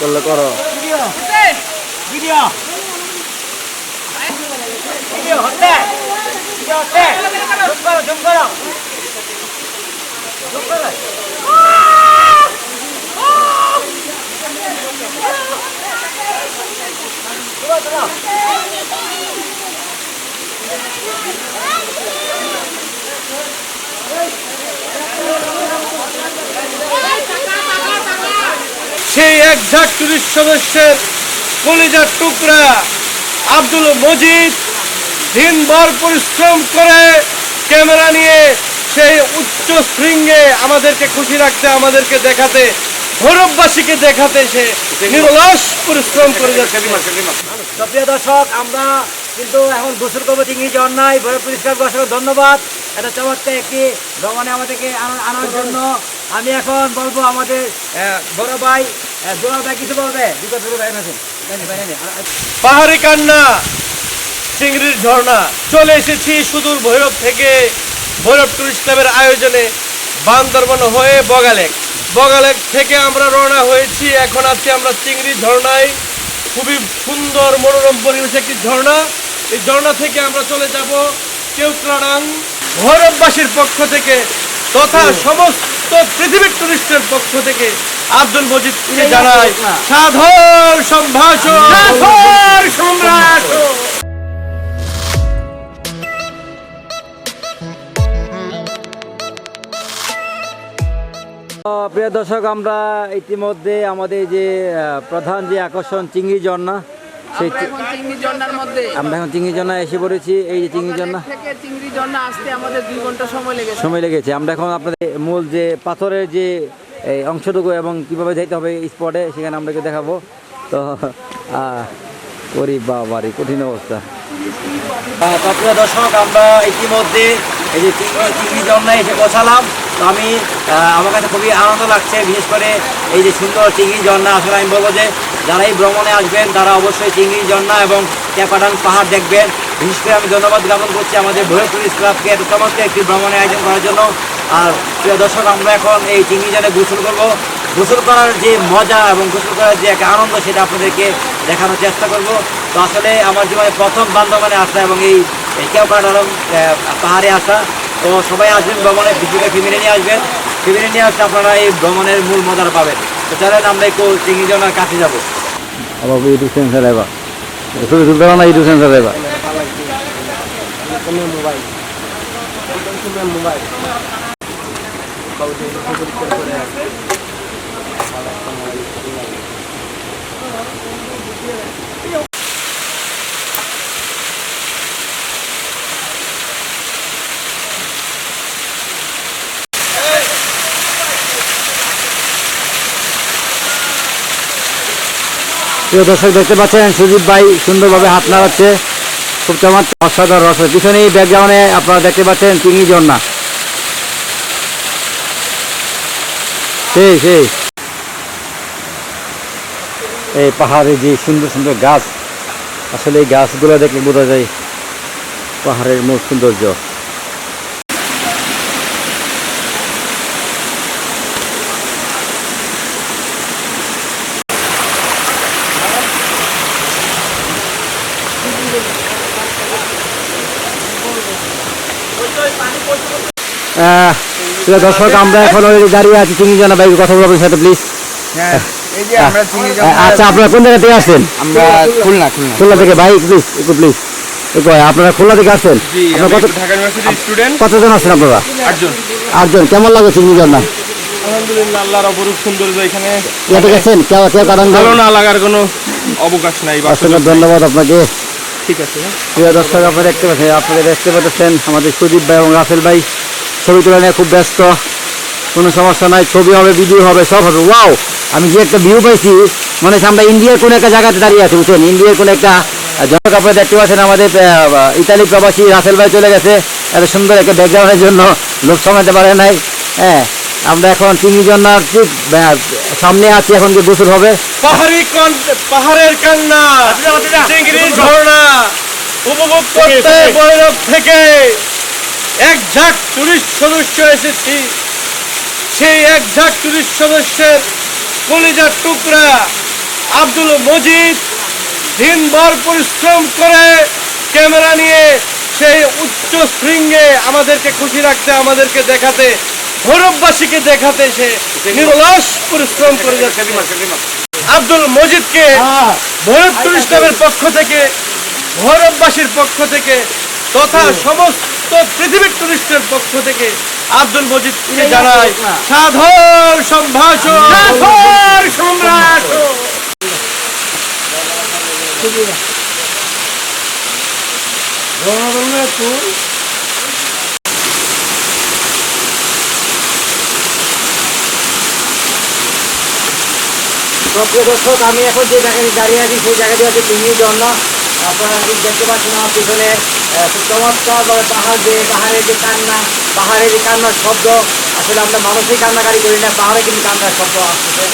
করলে করো video video হচ্ছে ভিডিও হচ্ছে জুম করো জুম করো জুম করো চলো, চলো। সেই এক ঝাঁক টুরিস্ট সদস্যের কলিজার টুকরা আব্দুল মজিদ দিনভর পরিশ্রম করে ক্যামেরা নিয়ে সেই উচ্চ শৃঙ্গে আমাদেরকে খুশি রাখতে আমাদেরকে দেখাতে ভৈরববাসীকে দেখাতে সে নিরলস পরিশ্রম করে যাচ্ছে। তো প্রিয় দর্শক আমরা কিন্তু এখন গোসল করব চিংড়ি ঝর্ণায় ভৈরব পরিষ্কার দর্শক ধন্যবাদ। এটা চমৎকার একটি ভ্রমণে আমাদেরকে আনার জন্য। আমি এখন বলব আমাদের বড় ভাই দুলাল ভাই কিছু বলবে? ভাই আছেন পাহাড়ি কান্না চিংড়ির ঝর্ণা চলে এসেছি সুদূর ভৈরব থেকে ভৈরব টুরিস্ট ক্লাবের আয়োজনে বান্দরবন হয়ে বগালেক। বগালেক থেকে আমরা রওনা হয়েছি এখন আছি আমরা চিংড়ি ঝর্ণায়। খুবই সুন্দর মনোরম পরিবেশ একটি ঝর্ণা। এই ঝর্ণা থেকে আমরা চলে যাব কেউক্রাডাং ভৈরববাসীর পক্ষ থেকে তথা সমস্ত পৃথিবীর টুরিস্টের পক্ষ থেকে আব্দুল মজিদকে জানাই সাধর সম্ভাষণ। সাধর সম্রাট তো প্রিয় দর্শক আমরা ইতিমধ্যে আমাদের যে প্রধান যে আকর্ষণ চিংড়ি ঝর্ণা আমরা এখন চিংড়ি আমরা এখন চিংড়ি ঝর্ণা এসে পড়েছি এই যে চিংড়ি ঝর্ণা। বগালেক থেকে চিংড়ি ঝর্ণা আসতে আমাদের দুই ঘণ্টা সময় লেগেছে। সময় লেগেছে। আমরা এখন আপনাদের মূল যে পাথরের যে এই অংশটুকু এবং কীভাবে যেতে হবে স্পটে সেখানে আপনাকে দেখাবো। তো ওরে বাবারে কঠিন অবস্থা। প্রিয় দর্শক আমরা ইতিমধ্যে এই যে চিংড়ি চিংড়ি ঝর্ণায় এসে বসালাম তো আমি আমার কাছে খুবই আনন্দ লাগছে বিশেষ করে এই যে সুন্দর চিংড়ি ঝর্ণা। আসলে আমি বলব যে যারা এই ভ্রমণে আসবেন, তারা অবশ্যই চিংড়ি, ঝর্ণা এবং ক্যাপাটান পাহাড় দেখবেন। বিশেষ করে আমি ধন্যবাদ জ্ঞাপন করছি আমাদের ভৈরব টুরিস্ট ক্লাবকে চমৎকার একটি ভ্রমণে আয়োজন করার জন্য। আর প্রিয় দর্শক, আমরা এখন এই চিংড়ি ঝর্ণায় গোসল করব। গোসল করার যে মজা এবং গোসল করার যে এক আনন্দ, সেটা আপনাদেরকে দেখানোর চেষ্টা করব। তো আসলে আমার জীবনে প্রথম বান্ধবানে আসা এবং এই কেওপাডারম পাহাড়ে আসা। তো সবাই আসবেন ভ্রমণে বিশেষ ফ্যামিলি নিয়ে আসবেন। ফ্যামিলি নিয়ে আসলে আপনারা এই ভ্রমণের মূল মজার পাবেন। চলেন আমরা একটু চিংড়ি জনার কাছে যাব। আবার ইউটিউব সেন্সার এবার শুধু শুনতে না ইউটিউব সেন্সার এবার প্রিয় দর্শক, দেখতে পাচ্ছেন সুদীপ ভাই সুন্দরভাবে হাত নাড়াচ্ছে। খুব চমৎকার। অসাধারণ রস পিছনে এই ব্যাকগ্রাউন্ডে আপনারা দেখতে পাচ্ছেন চিংড়ি ঝর্ণা। সেই সেই। এই পাহাড়ে যে সুন্দর সুন্দর গাছ, আসলে এই গাছগুলো দেখলে বোঝা যায় পাহাড়ের মূল সৌন্দর্য। প্রিয় দর্শক আমরা এখন দাঁড়িয়ে আছি চিংড়ি জানা ভাই কথা বলবেন সাথে প্লিজ এই যে আমরা চিংড়ি আচ্ছা আপনারা কোন জায়গা থেকে আসছেন? আমরা খুলনা খুলনা। খুলনা থেকে ভাই প্লিজ একটু প্লিজ আপনারা খুলনা থেকে আসছেন? কতজন আছেন আপনারা? আটজন। কেমন লাগে চিংড়ি জানা আলহামদুলিল্লাহ আল্লাহর অপরূপ সৌন্দর্য এখানে। ইয়াতে গেছেন কেউ কেউ কারণ ভালো না লাগার কোনো অবকাশ নাই অসংখ্য ধন্যবাদ আপনাকে। ঠিক আছে। প্রিয় দর্শক আপনারা দেখতে পাচ্ছেন আপনারা দেখতে পাচ্ছেন আমাদের সুদীপ ভাই এবং রাসেল ভাই। ছবি তোলা নিয়ে খুব ব্যস্ত। কোনো সমস্যা নাই ছবি হবে ভিডিও হবে সব হবে। ওয়াও আমি যে একটা ভিউ পাইছি মনে হচ্ছে আমরা ইন্ডিয়ার কোনো একটা জায়গাতে দাঁড়িয়ে আছি বুঝছেন? ইন্ডিয়ার কোনো একটা জনক আপনারা দেখতে পাচ্ছেন আমাদের ইতালি প্রবাসী রাসেল ভাই চলে গেছে। এত সুন্দর একটা ব্যাকগ্রাউন্ডের জন্য লোক সমাতে পারে নাই। হ্যাঁ আমরা এখন চিংড়ি জন্নার ঠিক সামনে আছি এখন যে গোসল হবে। পাহাড়ি পাহাড়ের কান্না ঝর্ণা উপভোগ করতে থেকে। এক ঝাঁক টুরিস্ট সদস্য এসেছি। সেই এক ঝাঁক টুরিস্ট সদস্যের কলিজার টুকরা আব্দুল মজিদ দিনভর পরিশ্রম করে ক্যামেরা নিয়ে সেই উচ্চ শৃঙ্গে আমাদেরকে খুশি রাখতে আমাদেরকে দেখাতে ভৈরববাসীকে দেখাতে সে নিরলস পরিশ্রম করে যাচ্ছে। আব্দুল মজিদকে ভৈরব টুরিস্ট পক্ষ থেকে ভৈরববাসীর পক্ষ থেকে তথা সমস্ত পৃথিবীর টুরিস্টের পক্ষ থেকে আব্দুল মজিদকে জানাই সাধর সম্ভাষণ। সাধর দর্শক আমি এখন যে জায়গায় দাঁড়িয়ে আছি সেই জায়গাটি হচ্ছে চিংড়ি ঝর্ণা আপনারা দেখতে পাচ্ছেন আমার পিছনে আহ, খুব চমৎকার পাহাড় যে পাহাড়ের যে কান্না পাহাড়ের যে কান্নার শব্দ আসলে আমরা মানুষই কান্নাকারি করি না পাহাড়ে কিন্তু কান্নার শব্দ আসতেছে।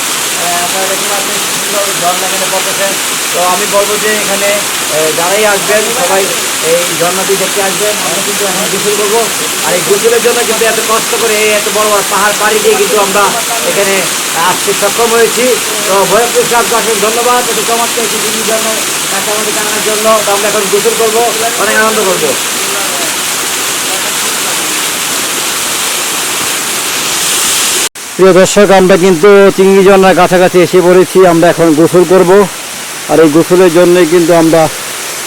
আপনারা দেখতে পাচ্ছেন সুন্দর ঝর্ণা এখানে পড়তেছে। তো আমি বলব যে এখানে যারাই আসবেন, সবাই এই ঝর্ণাটি দেখতে আসবেন। আমরা কিন্তু এখন গোসল করব। আর এই গোসলের জন্য কিন্তু এত কষ্ট করে এত বড় বড় পাহাড় পাড়ি দিয়ে কিন্তু আমরা এখানে আসতে সক্ষম হয়েছি। তো ভৈরবপুর সাহেবকে অসংখ্য ধন্যবাদ। এত চমৎকার দিনের জন্য কাঁচামাটি কানার জন্য। তো আমরা এখন গোসল করব, অনেক আনন্দ করব। প্রিয় দর্শক, আমরা কিন্তু চিংড়ি ঝর্ণার কাছাকাছি এসে পড়েছি। আমরা এখন গোসল করব। আর এই গোসলের জন্যই কিন্তু আমরা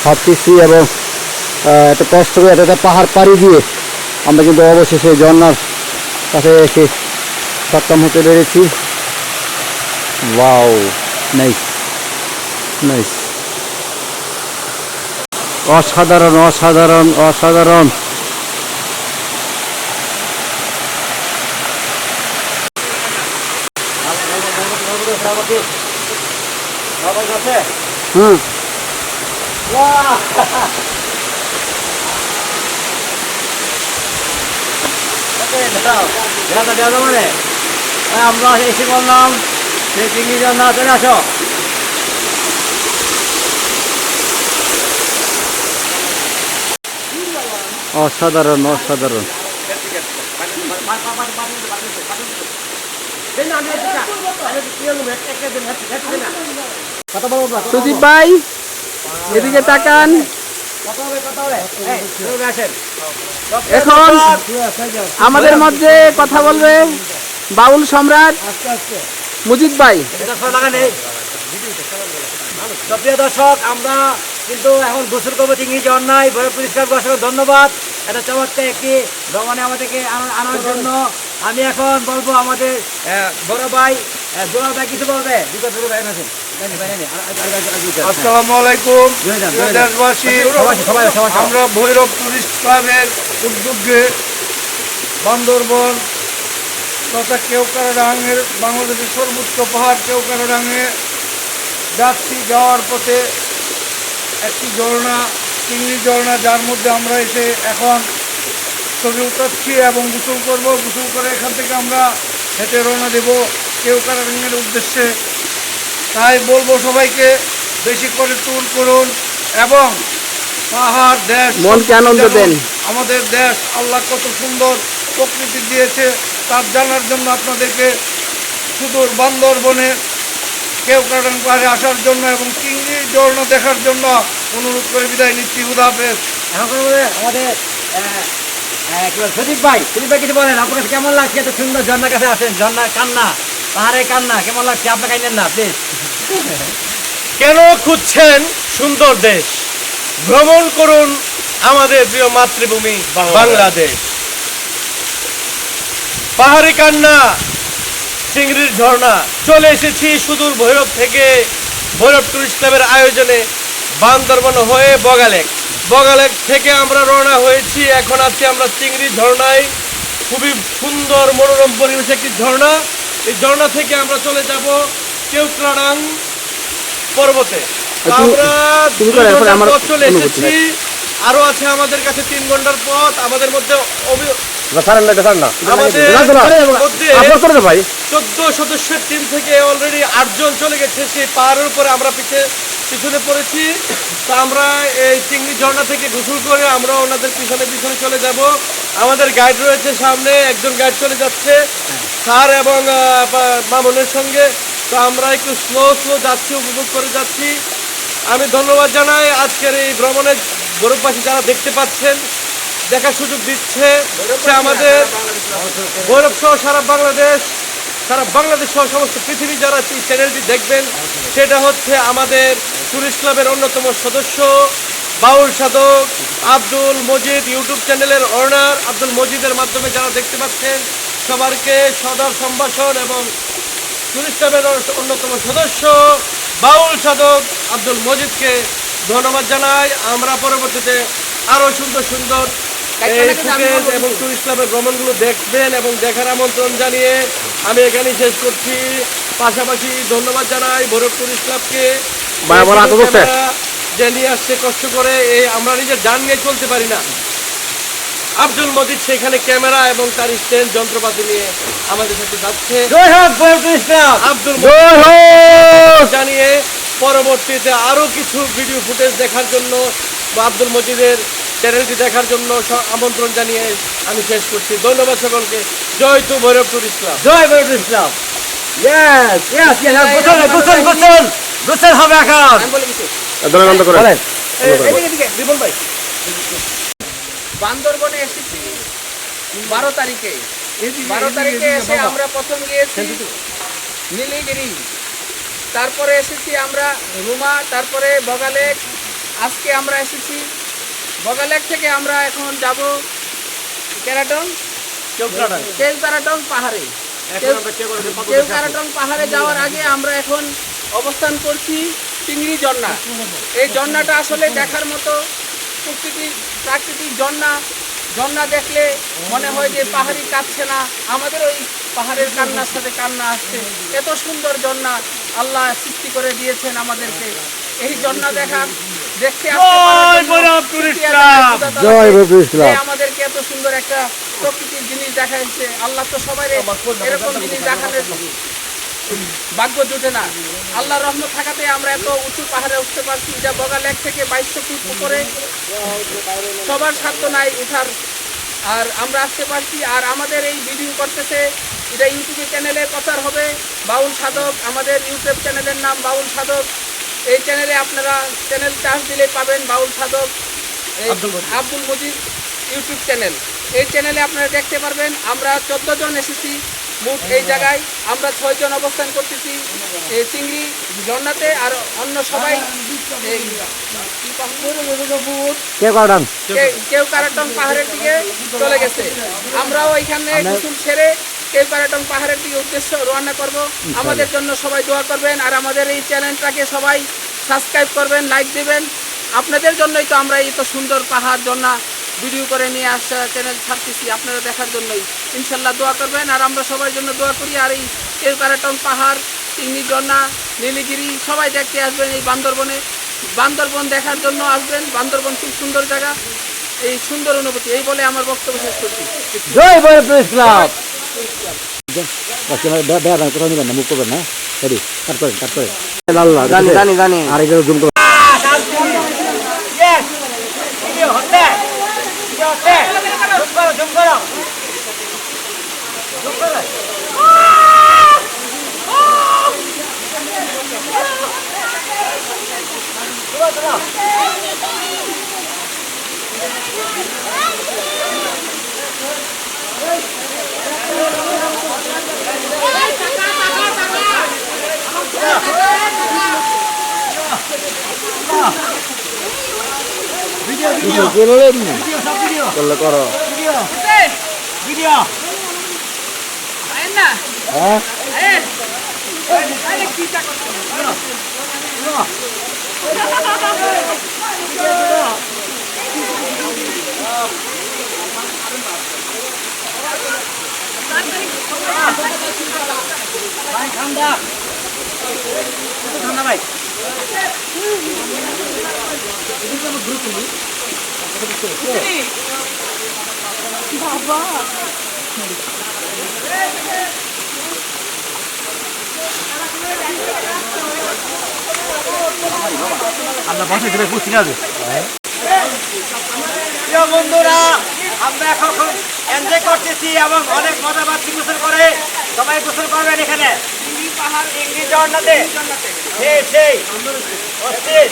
হাঁটতেছি এবং এত কষ্ট করে একটা পাহাড় পাড়ি দিয়ে আমরা কিন্তু অবশেষে ঝর্ণার কাছে এসে সক্ষম হতে পেরেছি। ওয়াও নাইস নাইস অসাধারণ অসাধারণ অসাধারণ। হুম মানে আমরা এসে বললাম যে চিংড়ি জন্য চলে আসো অসাধারণ অসাধারণ সুদীপ ভাই, এদিকে তাকান। এখন আমাদের মধ্যে কথা বলবে বাউল সম্রাট মুজিদ ভাই। তো প্রিয় দর্শক, আমরা কিন্তু এখন গোসল করব চিংড়ি ঝর্ণায় ভৈরব পরিষ্কার অসংখ্য ধন্যবাদ। এটা চমৎকার একটি ভ্রমণে আমাদেরকে আনার জন্য। আমি এখন বলব আমাদের বড় ভাই দুলাল ভাই কিছু বলবে ভাই আছেন আসসালামু আলাইকুম। দেশবাসী আমরা ভৈরব টুরিস্ট ক্লাবের উদ্যোগে বান্দরবন তথা কেওকারাডাঙ্গের বাংলাদেশের সর্বোচ্চ পাহাড় কেওকারাডাঙ্গে যাচ্ছি যাওয়ার পথে একটি ঝর্ণা চিংড়ি ঝর্ণা যার মধ্যে আমরা এসে এখন ছবি উঠাচ্ছি এবং গোসল করব। গোসল করে এখান থেকে আমরা হেঁটে রওনা দেব। কেওকারাডাঙ্গের উদ্দেশ্যে। তাই বলব সবাইকে বেশি করে ট্যুর করুন এবং পাহাড় দেশ মনকে আনন্দ দেন। আমাদের দেশ আল্লাহ কত সুন্দর প্রকৃতি দিয়েছে তার জানার জন্য আপনাদেরকে সুদূর বান্দরবনে কেউ কারণ পাহাড়ে আসার জন্য এবং চিংড়ি ঝর্ণা দেখার জন্য অনুরোধ করে বিদায় নিচ্ছি। হুদাফেজ এখন আমাদের বলে, সজীব ভাই ভাই কিছু বলেন আপনার কাছে কেমন লাগছে? এত সুন্দর ঝর্ণার কাছে আছেন ঝর্ণার কান্না পাহাড়ের কান্না কেমন লাগছে? আপনার কাইনেন না প্লিজ কেন খুঁজছেন সুন্দর দেশ? ভ্রমণ করুন আমাদের প্রিয় মাতৃভূমি বাংলাদেশ। পাহাড়ি কান্না চিংড়ির ঝর্ণা চলে এসেছি সুদূর ভৈরব থেকে ভৈরব টুরিস্ট ক্লাবের আয়োজনে বান্দরবন হয়ে বগালেক। বগালেক থেকে আমরা রওনা হয়েছি। এখন আজকে আমরা চিংড়ি ঝর্ণায়। খুবই সুন্দর মনোরম পরিবেশ একটি ঝর্ণা। এই ঝর্ণা থেকে আমরা চলে যাব কেউকড়াং পর্বতে। আমরা চলে এসেছি। আরও আছে আমাদের কাছে তিন ঘণ্টার পথ আমাদের মধ্যে আমাদের চোদ্দ সদস্যের টিম থেকে অলরেডি আটজন চলে গেছে সেই পাহাড়ের উপরে আমরা পিছে পিছনে পড়েছি। তা আমরা এই চিংড়ি ঝর্ণা থেকে গোসল করে আমরা ওনাদের পিছনে পিছনে চলে যাব। আমাদের গাইড রয়েছে সামনে একজন গাইড চলে যাচ্ছে স্যার এবং মামুনের সঙ্গে। তো আমরা একটু স্লো স্লো যাচ্ছি উপভোগ করে যাচ্ছি। আমি ধন্যবাদ জানাই আজকের এই ভ্রমণে গৌরববাসী যারা দেখতে পাচ্ছেন, দেখার সুযোগ দিচ্ছে আমাদের গৌরব সহ সারা বাংলাদেশ সারা বাংলাদেশ সহ সমস্ত পৃথিবী যারা এই চ্যানেলটি দেখবেন, সেটা হচ্ছে আমাদের টুরিস্ট ক্লাবের অন্যতম সদস্য, বাউল সাধক আব্দুল মজিদ, ইউটিউব চ্যানেলের অনার আব্দুল মজিদের মাধ্যমে যারা দেখতে পাচ্ছেন, সবারকে সদর সম্ভাষণ এবং টুরিস্ট ক্লাবের অন্যতম সদস্য, বাউল সাধক আব্দুল মজিদকে ধন্যবাদ জানাই। আমরা পরবর্তীতে আরও সুন্দর সুন্দর এই ফুটেজ এবং টুরিস্ট ক্লাবের ভ্রমণগুলো দেখবেন এবং দেখার আমন্ত্রণ জানিয়ে আমি এখানেই শেষ করছি। পাশাপাশি ধন্যবাদ জানাই ভৈরব টুরিস্ট ক্লাবকে যে নিয়ে আসছে কষ্ট করে এই আমরা নিজের যান নিয়ে চলতে পারি না। আব্দুল মজিদ সেখানে ক্যামেরা এবং তার স্ট্যান্ড যন্ত্রপাতি নিয়ে আমাদের সাথে যাচ্ছে। আব্দুল জানিয়ে পরবর্তীতে আরও কিছু ভিডিও ফুটেজ দেখার জন্য বা আব্দুল মজিদের চ্যানেলটি দেখার জন্য আমন্ত্রণ জানিয়ে আমি শেষ করছি। ধন্যবাদ সকলকে। জয় তু ভৈরব ক্লাব জয় বড় ইসলাম ইয়েস ইয়েস ইয়েস গোসল গোসল গোসল। গোসল হবে এখন। আমি বলে কিছু বলেন। এদিকে এদিকে বিমল ভাই। বান্দরবনে এসেছি বারো তারিখে। বারো তারিখে এসে আমরা প্রথম গিয়েছি নীলগিরি। তারপরে এসেছি আমরা রুমা তারপরে বগালেক আজকে আমরা এসেছি বগালেক থেকে আমরা এখন যাব ক্যারাটন। কেউকারাটং পাহাড়ে। কেউকারাটং পাহাড়ে যাওয়ার আগে আমরা এখন অবস্থান করছি চিংড়ি ঝর্ণা। এই ঝর্ণাটা আসলে দেখার মতো প্রকৃতির প্রাকৃতিক ঝর্ণা। ঝর্ণা দেখলে মনে হয় যে পাহাড়ি কাঁদছে না। আমাদের ওই পাহাড়ের কান্নার সাথে কান্না আসছে। এত সুন্দর ঝর্ণা আল্লাহ সৃষ্টি করে দিয়েছেন আমাদেরকে। এই ঝর্ণা দেখার দেখতে আমাদেরকে এত সুন্দর একটা প্রকৃতির জিনিস দেখাইছে। আল্লাহ তো সবাই এরকম জিনিস দেখানোর ভাগ্য জুটে না। আল্লাহ রহমত থাকাতে আমরা এত উঁচু পাহাড়ে উঠতে পারছি যা বগা লেক থেকে বাইশশো ফুট উপরে সবার সাধ্য নাই উঠার। আর আমরা আসতে পারছি আর আমাদের এই ভিডিও করতেছে এটা ইউটিউবে চ্যানেলে প্রচার হবে। বাউল সাধক আমাদের ইউটিউব চ্যানেলের নাম বাউল সাধক। এই চ্যানেলে আপনারা চ্যানেল চার্জ দিলে পাবেন বাউল সাধক আব্দুল মজিদ। ইউটিউব চ্যানেল এই চ্যানেলে আপনারা দেখতে পারবেন আমরা চোদ্দ জন এসেছি। মোট এই জায়গায় আমরা ছয়জন অবস্থান করতেছি এই চিংড়ি ঝর্ণাতে আর অন্য সবাই কেউ কারাটন পাহাড়ের দিকে চলে গেছে। আমরাও এখানে গোসল সেরে কেউ কারাটন পাহাড়ের দিকে উদ্দেশ্য রওনা করব। আমাদের জন্য সবাই দোয়া করবেন আর আমাদের এই চ্যানেলটাকে সবাই সাবস্ক্রাইব করবেন লাইক দিবেন। আপনাদের জন্যই তো আমরা এই তো সুন্দর পাহাড় জন্না ভিডিও করে নিয়ে আসা চ্যানেল ছাড়তেছি আপনারা দেখার জন্যই। ইনশাল্লাহ দোয়া করবেন আর আমরা সবার জন্য দোয়া করি আর এই কেউ কারাটন পাহাড় চিংড়ি জন্না নীলগিরি সবাই দেখতে আসবেন এই বান্দরবনে। বান্দরবন দেখার জন্য আসবেন। বান্দরবন খুব সুন্দর জায়গা। এই সুন্দর অনুভূতি। এই বলে আমার বক্তব্য শেষ করছি। জয় বড় ইসলাম কোথাও নিবেন না মুখ করবেন না। রেডি কাট করেন কাট করেন। জানি জানি জানি। আর জুম করে করলে করো হ্যাঁ ভাই ঠান্ডা ঠান্ডা ভাই বাবা প্রিয় বন্ধুরা আমরা এখন এনজয় করতেছি এবং অনেক মজা পাচ্ছি গোসল করে। সবাই গোসল করবেন এখানে। পাহাড় চিংড়ি ঝর্ণাতে ঝর্ণাতে সেই সেই। অস্থির।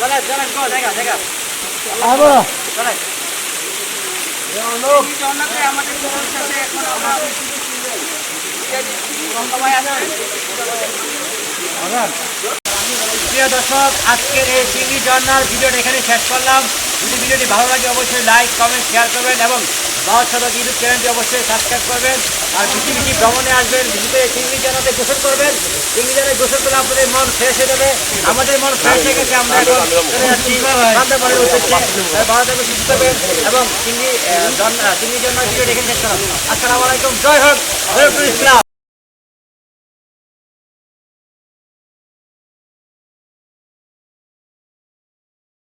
চলেন চলেন দেখা দেখা। চলেন। চিংড়ি ঝর্ণাতে আমাদের সাথে এখন আমরা প্রিয় দর্শক আজকের এই সিঙ্গি ঝর্নার ভিডিওটা এখানে শেষ করলাম যদি ভিডিওটি ভালো লাগে অবশ্যই লাইক কমেন্ট শেয়ার করবেন এবং বাবার সদক ইউটিউব চ্যানেলটি অবশ্যই সাবস্ক্রাইব করবেন আর বেশি বেশি ভ্রমণে আসবেন ভিজিটে চিংড়ি জানাতে গোসল করবেন। চিংড়ি জানাতে গোসল করলে আপনাদের মন ফ্রেশ হয়ে যাবে। আমাদের মন ফ্রেশ হয়ে গেছে, আমরা এখন চলে যাচ্ছি বান্দরবানের উদ্দেশ্যে। ভালো থাকবেন সুস্থ থাকবেন এবং চিংড়ি চিংড়ি ঝর্নার ভিডিওটি এখানে শেষ করলাম আসসালামু আলাইকুম। জয় হোক ইসলাম